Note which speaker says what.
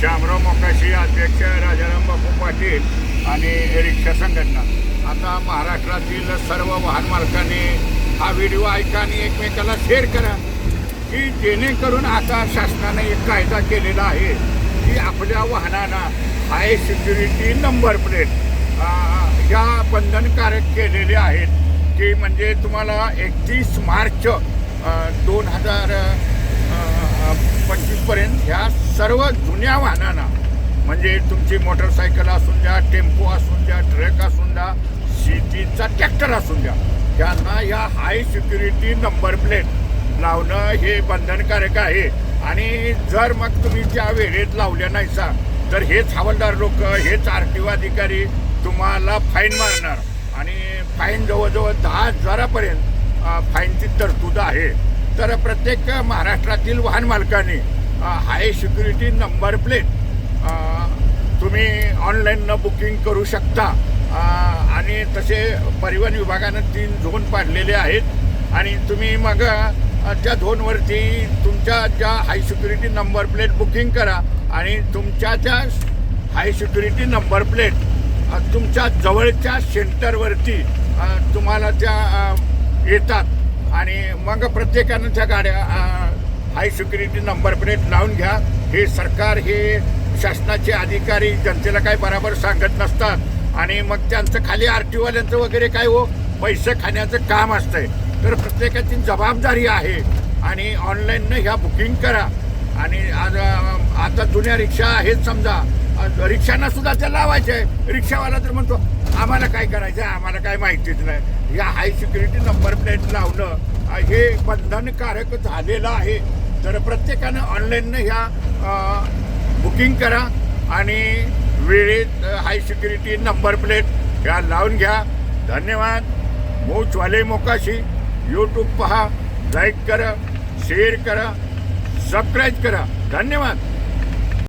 Speaker 1: श्यामराव मोकाशी अध्यक्ष राजाराम बापू पाटील आणि रिक्षा संघटना. आता महाराष्ट्रातील सर्व वाहन मालकांनी हा व्हिडिओ ऐका आणि एकमेकाला शेअर करा की जेणेकरून आता शासनाने एक कायदा केलेला आहे की आपल्या वाहनांना हाय सिक्युरिटी नंबर प्लेट ह्या बंधनकारक केलेले आहेत की म्हणजे तुम्हाला एकतीस मार्च दोन हजार पंचवीसपर्यंत ह्या सर्व जुन्या वाहनांना म्हणजे तुमची मोटरसायकल असून द्या टेम्पो असून द्या ट्रक असून द्या शेतीचा ट्रॅक्टर असून द्या त्यांना या हाय सिक्युरिटी नंबर प्लेट लावणं हे बंधनकारक आहे. आणि जर मग तुम्ही त्या वेळेत लावल्या नाहीसा तर हेच हवालदार लोक हेच आर टी ओ अधिकारी तुम्हाला फाईन मारणार. आणि फाईन जवळजवळ दहा हजारापर्यंत फाईनची तरतूद आहे. तर प्रत्येक महाराष्ट्रातील वाहन मालकाने हाय सिक्युरिटी नंबर प्लेट तुम्ही ऑनलाईन बुकिंग करू शकता. आणि तसे परिवहन विभागानं तीन झोन पाडलेले आहेत. आणि तुम्ही मग त्या झोनवरती तुमच्या ज्या high security number plate booking करा आणि तुमच्या त्या हाय सिक्युरिटी नंबर प्लेट तुमच्या जवळच्या सेंटरवरती तुम्हाला त्या येतात. आणि मग प्रत्येकानं त्या गाड्या हाय सिक्युरिटी नंबर प्लेट लावून घ्या. हे सरकार हे शासनाचे अधिकारी जनतेला काही बराबर सांगत नसतात. आणि मग त्यांचं खाली आर टी वगैरे काय हो? पैसे खाण्याचं काम असतंय. तर प्रत्येकाची जबाबदारी आहे. आणि ऑनलाईननं ह्या बुकिंग करा. आणि आज आता जुन्या रिक्षा आहेत समजा. रिक्षांना सुद्धा ते लावायचे. आहे रिक्षावाला तर म्हणतो आम्हाला काय करायचं? आहे आम्हाला काय माहितीच नाही. या हाय सिक्युरिटी नंबर प्लेट लावणं हे बंधनकारक झालेलं आहे. तर प्रत्येकानं ऑनलाईननं ह्या बुकिंग करा आणि वेळेत हाय सिक्युरिटी नंबर प्लेट ह्या लावून घ्या. धन्यवाद. मोचवाले मोकाशी. यूट्यूब पहा लाईक करा शेअर करा सबस्क्राईब करा. धन्यवाद.